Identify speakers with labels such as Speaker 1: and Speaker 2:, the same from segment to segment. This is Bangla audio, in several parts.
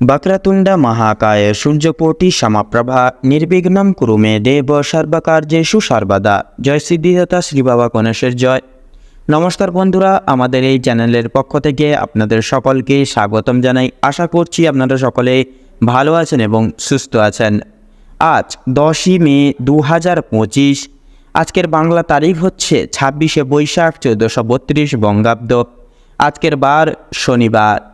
Speaker 1: বক্রতুণ্ড মহাকায় সূর্যকোটি সমাপ্রভা নির্বিঘ্নম কুরু মে দেব সর্বকার্যেষু সর্বদা জয় সিদ্ধিদাতা শ্রী বাবা গণেশের জয়। নমস্কার বন্ধুরা, আমাদের এই চ্যানেলের পক্ষ থেকে আপনাদের সকলকে স্বাগতম জানাই। আশা করছি আপনারা সকলে ভালো আছেন এবং সুস্থ আছেন। আজ দশই মে দু হাজার পঁচিশ, আজকের বাংলা তারিখ হচ্ছে ছাব্বিশে বৈশাখ চৌদ্দশো বত্রিশ বঙ্গাব্দ। আজকের বার শনিবার।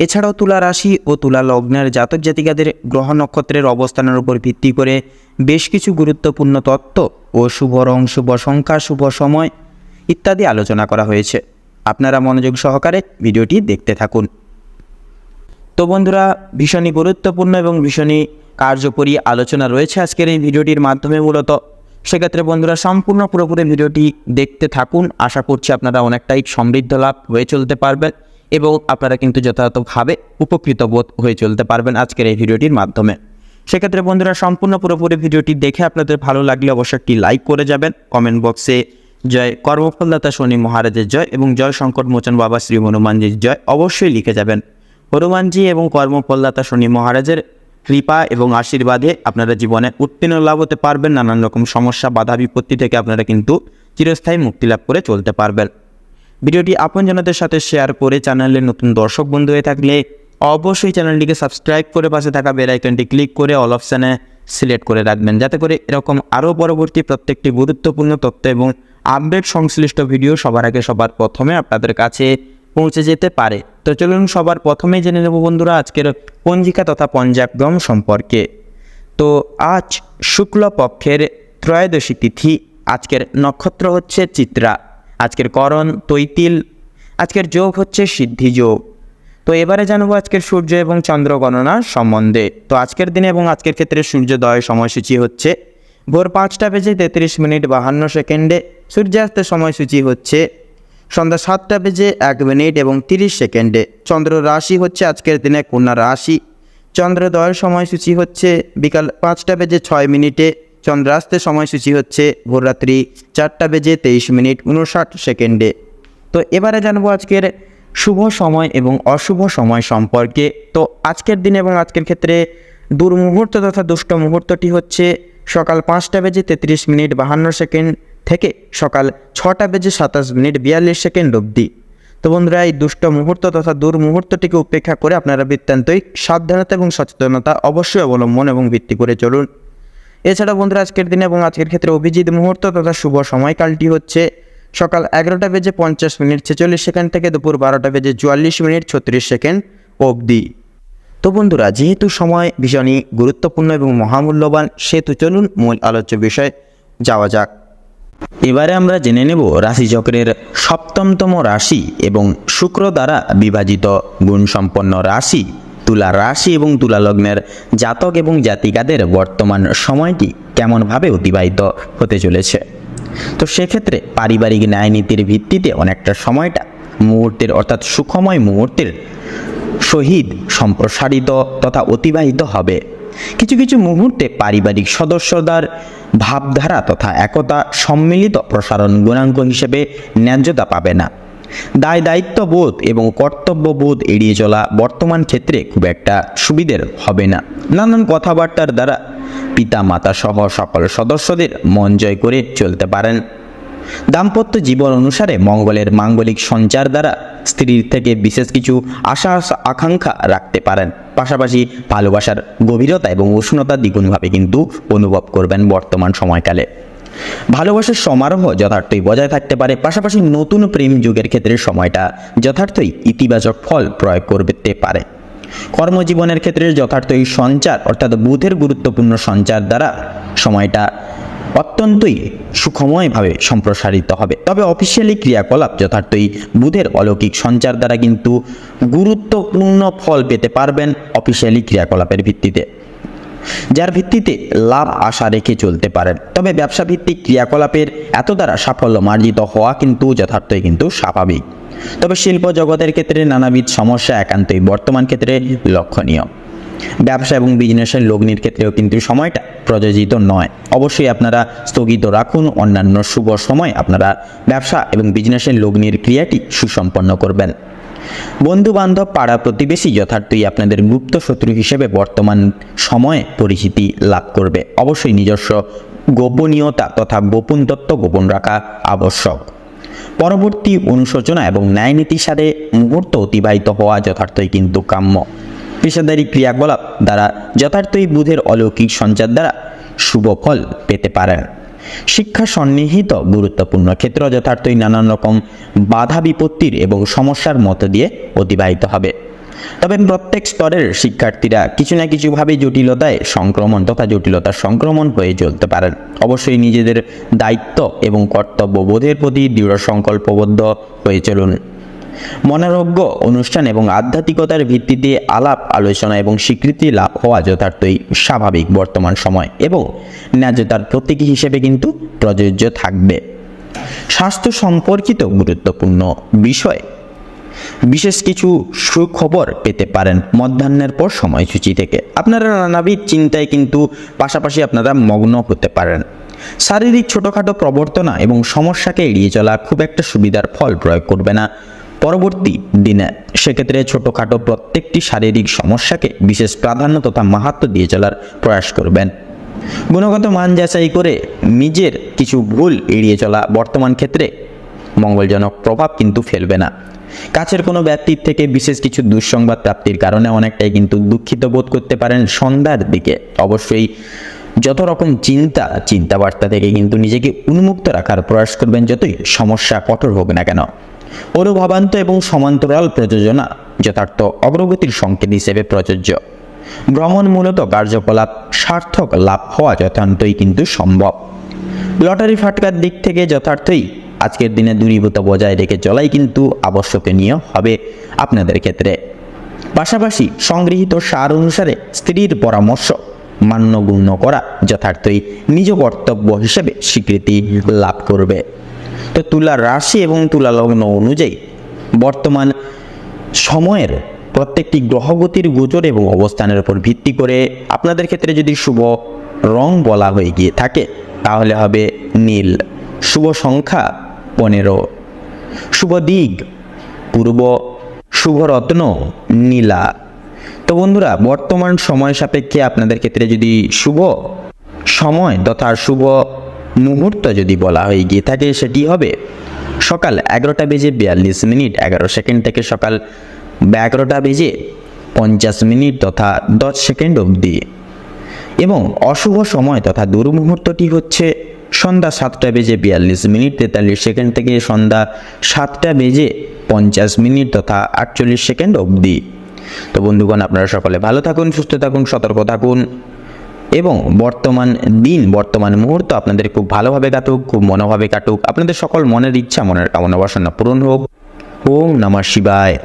Speaker 1: এছাড়াও তুলা রাশি ও তুলা লগ্নের জাতক জাতিকাদের গ্রহ নক্ষত্রের অবস্থানের উপর ভিত্তি করে বেশ কিছু গুরুত্বপূর্ণ তত্ত্ব ও শুভ রং, শুভ সংখ্যা, শুভ সময় ইত্যাদি আলোচনা করা হয়েছে। আপনারা মনোযোগ সহকারে ভিডিওটি দেখতে থাকুন। তো বন্ধুরা, ভীষণই গুরুত্বপূর্ণ এবং ভীষণই কার্যকরী আলোচনা রয়েছে আজকের এই ভিডিওটির মাধ্যমে মূলত। সেক্ষেত্রে বন্ধুরা, সম্পূর্ণ পুরোপুরি ভিডিওটি দেখতে থাকুন। আশা করছি আপনারা অনেকটাই সমৃদ্ধ লাভ হয়ে চলতে পারবেন। এবং আপনারা কিন্তু যথাযথভাবে উপকৃত বোধ হয়ে চলতে পারবেন আজকের এই ভিডিওটির মাধ্যমে। সেক্ষেত্রে বন্ধুরা, সম্পূর্ণ পুরোপুরি ভিডিওটি দেখে আপনাদের ভালো লাগলে অবশ্যই একটি লাইক করে যাবেন। কমেন্ট বক্সে জয় কর্মফলদাতা শনি মহারাজের জয় এবং জয় সংকট মোচন বাবা শ্রী হনুমানজির জয় অবশ্যই লিখে যাবেন। হনুমানজি এবং কর্মফলদাতা শনি মহারাজের কৃপা এবং আশীর্বাদে আপনারা জীবনে উত্তীর্ণ লাভ হতে পারবেন। নানান রকম সমস্যা বাধা বিপত্তি থেকে আপনারা কিন্তু চিরস্থায়ী মুক্তি লাভ করে চলতে পারবেন। ভিডিওটি আপনজনদের সাথে শেয়ার করে চ্যানেলের নতুন দর্শক বন্ধু হয়ে থাকলে অবশ্যই চ্যানেলটিকে সাবস্ক্রাইব করে পাশে থাকা বেল আইকনটি ক্লিক করে অল অপশানে সিলেক্ট করে রাখবেন। যাতে করে এরকম আরও পরবর্তী প্রত্যেকটি গুরুত্বপূর্ণ তথ্য এবং আপডেট সংশ্লিষ্ট ভিডিও সবার আগে সবার প্রথমে আপনাদের কাছে পৌঁছে যেতে পারে। তো চলুন সবার প্রথমে জেনে নেব বন্ধুরা আজকের পঞ্জিকা তথা পঞ্জাবগম সম্পর্কে। তো আজ শুক্ল পক্ষের ত্রয়োদশী তিথি, আজকের নক্ষত্র হচ্ছে চিত্রা। আজকের করণ তৈতিল, আজকের যোগ হচ্ছে সিদ্ধি যোগ। তো এবারে জানব আজকের সূর্য এবং চন্দ্র গণনা সম্বন্ধে। তো আজকের দিনে এবং আজকের ক্ষেত্রে সূর্যোদয় সময়সূচি হচ্ছে ভোর পাঁচটা বেজে তেত্রিশ মিনিট বাহান্ন সেকেন্ডে। সূর্যাস্তের সময়সূচি হচ্ছে সন্ধ্যা সাতটা বেজে এক মিনিট এবং তিরিশ সেকেন্ডে। চন্দ্র রাশি হচ্ছে আজকের দিনে কন্যা রাশি। চন্দ্রোদয়ের সময়সূচি হচ্ছে বিকাল পাঁচটা বেজে ছয় মিনিটে। চন্দ্রাস্তের সময়সূচি হচ্ছে ভোররাত্রি চারটা বেজে তেইশ মিনিট উনষাট সেকেন্ডে। তো এবারে জানব আজকের শুভ সময় এবং অশুভ সময় সম্পর্কে। তো আজকের দিন এবং আজকের ক্ষেত্রে দুর্মুহূর্ত তথা দুষ্ট মুহূর্তটি হচ্ছে সকাল পাঁচটা বেজে তেত্রিশ মিনিট বাহান্ন সেকেন্ড থেকে সকাল ছটা বেজে সাতাশ মিনিট বিয়াল্লিশ সেকেন্ড অবধি। তো বন্ধুরা, এই দুষ্ট মুহূর্ত তথা দুর্মুহূর্তটিকে উপেক্ষা করে আপনারা বৃত্তান্তই সাবধানতা এবং সচেতনতা অবশ্যই অবলম্বন এবং ভিত্তি করে চলুন। এছাড়া বন্ধুরা, আজকের দিনে এবং আজকের ক্ষেত্রে অভিজিৎ মুহূর্ত তথা শুভ সময়কালটি হচ্ছে সকাল এগারোটা বেজে পঞ্চাশ মিনিট, ছেচল্লিশ সেকেন্ড থেকে দুপুর বারোটা বেজে চুয়াল্লিশ মিনিট, ছত্রিশ সেকেন্ড অবধি। তো বন্ধুরা, যেহেতু সময় ভীষণই গুরুত্বপূর্ণ এবং মহামূল্যবান, সেহেতু চলুন মূল আলোচ্য বিষয় যাওয়া যাক। এবারে আমরা জেনে নেব রাশিচক্রের সপ্তমতম রাশি এবং শুক্র দ্বারা বিভাজিত গুণসম্পন্ন রাশি তুলা রাশি এবং তুলা লগ্নের জাতক এবং জাতিকাদের বর্তমান সময়টি কেমনভাবে অতিবাহিত হতে চলেছে? তো সেক্ষেত্রে পারিবারিক ন্যায়নীতির ভিত্তিতে অনেকটা সময়টা মুহূর্তের অর্থাৎ সুখময় মুহূর্তের সহিত সম্প্রসারিত তথা অতিবাহিত হবে। কিছু কিছু মুহূর্তে পারিবারিক সদস্যদের ভাবধারা তথা একতা সম্মিলিত প্রসারণ গুণাঙ্ক হিসেবে ন্যায্যতা পাবে না। দায় দায়িত্ববোধ এবং কর্তব্যবোধ এড়িয়ে চলা বর্তমান ক্ষেত্রে খুব একটা সুবিধের হবে না। নানান কথাবার্তার দ্বারা পিতা মাতা সহ সকল সদস্যদের মন জয় করে চলতে পারেন। দাম্পত্য জীবন অনুসারে মঙ্গলের মাঙ্গলিক সঞ্চার দ্বারা স্ত্রীর থেকে বিশেষ কিছু আশা আকাঙ্ক্ষা রাখতে পারেন। পাশাপাশি ভালোবাসার গভীরতা এবং উষ্ণতা দ্বিগুণভাবে কিন্তু অনুভব করবেন বর্তমান সময়কালে। ভালোবাসার সমারোহ যথার্থই বজায় থাকতে পারে, পাশাপাশি নতুন প্রেম যুগের ক্ষেত্রে সময়টা যথার্থই ইতিবাচক ফল প্রয়োগ করতে পারে। কর্মজীবনের ক্ষেত্রে যথার্থই সঞ্চার, অর্থাৎ বুধের গুরুত্বপূর্ণ সঞ্চার দ্বারা সময়টা অত্যন্তই সুখময়ভাবে সম্প্রসারিত হবে। তবে অফিসিয়ালি ক্রিয়াকলাপ যথার্থই বুধের অলৌকিক সঞ্চার দ্বারা কিন্তু গুরুত্বপূর্ণ ফল পেতে পারবেন অফিসিয়ালি ক্রিয়াকলাপের ভিত্তিতে। যার ভিত্তিতে লাভ, আশা রেখে চলতে পারেন। তবে ব্যবসা ভিত্তিক ক্রিয়াকলাপের এত দ্বারা সাফল্য মার্জিত হওয়া কিন্তু যথার্থই কিন্তু স্বাভাবিক। তবে শিল্প জগতের ক্ষেত্রে নানাবিধ সমস্যা একান্তই বর্তমান ক্ষেত্রে লক্ষণীয়। ব্যবসা এবং বিজনেসের লগ্নির ক্ষেত্রেও কিন্তু সময়টা প্রযোজিত নয়। অবশ্যই আপনারা স্থগিত রাখুন, অন্যান্য শুভ সময় আপনারা ব্যবসা এবং বিজনেসের লগ্নির ক্রিয়াটি সুসম্পন্ন করবেন। বন্ধু বান্ধব পাড়া প্রতিবেশী যথার্থই আপনাদের গুপ্ত শত্রু হিসেবে বর্তমান সময়ে পরিচিতি লাভ করবে। অবশ্যই নিজস্ব গোপনীয়তা তথা গোপন তত্ত্ব গোপন রাখা আবশ্যক। পরবর্তী অনুশোচনা এবং ন্যায়নীতির সাথে মুহূর্ত অতিবাহিত হওয়া যথার্থই কিন্তু কাম্য। পেশাদারি ক্রিয়াকলাপ দ্বারা যথার্থই বুধের অলৌকিক সঞ্চার দ্বারা শুভ ফল পেতে পারেন। শিক্ষা সন্নিহিত গুরুত্বপূর্ণ ক্ষেত্র যথার্থই নানান রকম বাধা বিপত্তির এবং সমস্যার মধ্য দিয়ে অতিবাহিত হবে। তবে প্রত্যেক স্তরের শিক্ষার্থীরা কিছু না কিছুভাবে জটিলতায় সংক্রমণ তথা জটিলতার সংক্রমণ হয়ে চলতে পারেন। অবশ্যই নিজেদের দায়িত্ব এবং কর্তব্যবোধের প্রতি দৃঢ় সংকল্পবদ্ধ হয়ে চলুন। মনোরোগ্য অনুষ্ঠান এবং আধ্যাত্মিকতার ভিত্তিতে আলাপ, আলোচনা এবং স্বীকৃতি লাভ হওয়া যথার্থই স্বাভাবিক বর্তমান সময় এবং ন্যায্যতার প্রতীক হিসেবে কিন্তু প্রযোজ্য থাকবে। স্বাস্থ্য সম্পর্কিত গুরুত্বপূর্ণ বিষয়। বিশেষ কিছু সুখবর পেতে পারেন মধ্যাহ্নের পর সময়সূচি থেকে। আপনারা নানাবিধ চিন্তায় কিন্তু পাশাপাশি আপনারা মগ্ন হতে পারেন। শারীরিক ছোটোখাটো প্রবর্তনা এবং সমস্যাকে এড়িয়ে চলা খুব একটা সুবিধার ফল প্রয়োগ করবে না। পরবর্তী দিনে সেক্ষেত্রে ছোটোখাটো প্রত্যেকটি শারীরিক সমস্যাকে বিশেষ প্রাধান্য তথা মাহাত্ম দিয়ে চলার প্রয়াস করবেন। গুণগত মান যাচাই করে নিজের কিছু ভুল এড়িয়ে চলা বর্তমান ক্ষেত্রে মঙ্গলজনক প্রভাব কিন্তু ফেলবে না। কাছের কোনো ব্যক্তির থেকে বিশেষ কিছু দুঃসংবাদ প্রাপ্তির কারণে অনেকটাই কিন্তু দুঃখিত বোধ করতে পারেন সন্ধ্যার দিকে। অবশ্যই যত রকম চিন্তা, চিন্তাবার্তা থেকে কিন্তু নিজেকে উন্মুক্ত রাখার প্রয়াস করবেন যতই সমস্যা, কঠোর হোক না কেন। অনুভবান্ত এবং সমান্তরাল প্রযোজনা যথার্থ অগ্রগতির সংকেত হিসেবে প্রযোজ্য। ভ্রমণ মূলত কার্যকলাপ, সার্থক লাভ হওয়া যথান্তই কিন্তু সম্ভব। লটারি ফাটকার দিক থেকে যথার্থই আজকের দিনে দূরীভূত বজায় রেখে চলাই কিন্তু আবশ্যকনীয় হবে আপনাদের ক্ষেত্রে। পাশাপাশি সংগৃহীত সার অনুসারে স্ত্রীর পরামর্শ মান্যগুণ্য করা যথার্থই নিজ কর্তব্য হিসেবে স্বীকৃতি লাভ করবে। তো তুলা রাশি এবং তুলা লগ্ন অনুযায়ী বর্তমান সময়ের প্রত্যেকটি গ্রহগতির গোচর এবং অবস্থানের উপর ভিত্তি করে আপনাদের ক্ষেত্রে যদি শুভ রং বলা হয়ে গিয়ে থাকে, তাহলে হবে নীল। শুভ সংখ্যা পনেরো। শুভ দিক, পূর্ব শুভরত্ন নীলা। তো বন্ধুরা, বর্তমান সময় সাপেক্ষে আপনাদের ক্ষেত্রে যদি শুভ সময় তথা শুভ মুহূর্ত যদি বলা হয়ে গিয়ে থাকে, সেটি হবে সকাল এগারোটা বেজে বিয়াল্লিশ মিনিট, এগারো সেকেন্ড থেকে সকাল এগারোটা বেজে পঞ্চাশ মিনিট তথা দশ সেকেন্ড অবধি। এবং অশুভ সময় তথা দুর্মুহূর্তটি হচ্ছে সন্ধ্যা সাতটা বেজে বিয়াল্লিশ মিনিট, তেতাল্লিশ সেকেন্ড থেকে সন্ধ্যা সাতটা বেজে পঞ্চাশ মিনিট তথা আটচল্লিশ সেকেন্ড অবধি। তো বন্ধুগণ, আপনারা সকলে ভালো থাকুন, সুস্থ থাকুন, সতর্ক থাকুন। এবং বর্তমান দিন, বর্তমান মুহূর্ত আপনাদের খুব ভালোভাবে কাটুক, খুব মনোভাবে কাটুক। আপনাদের সকল মনের ইচ্ছা, মনের কামনা বাসনা পূরণ হোক। ওম নমঃ শিবায়।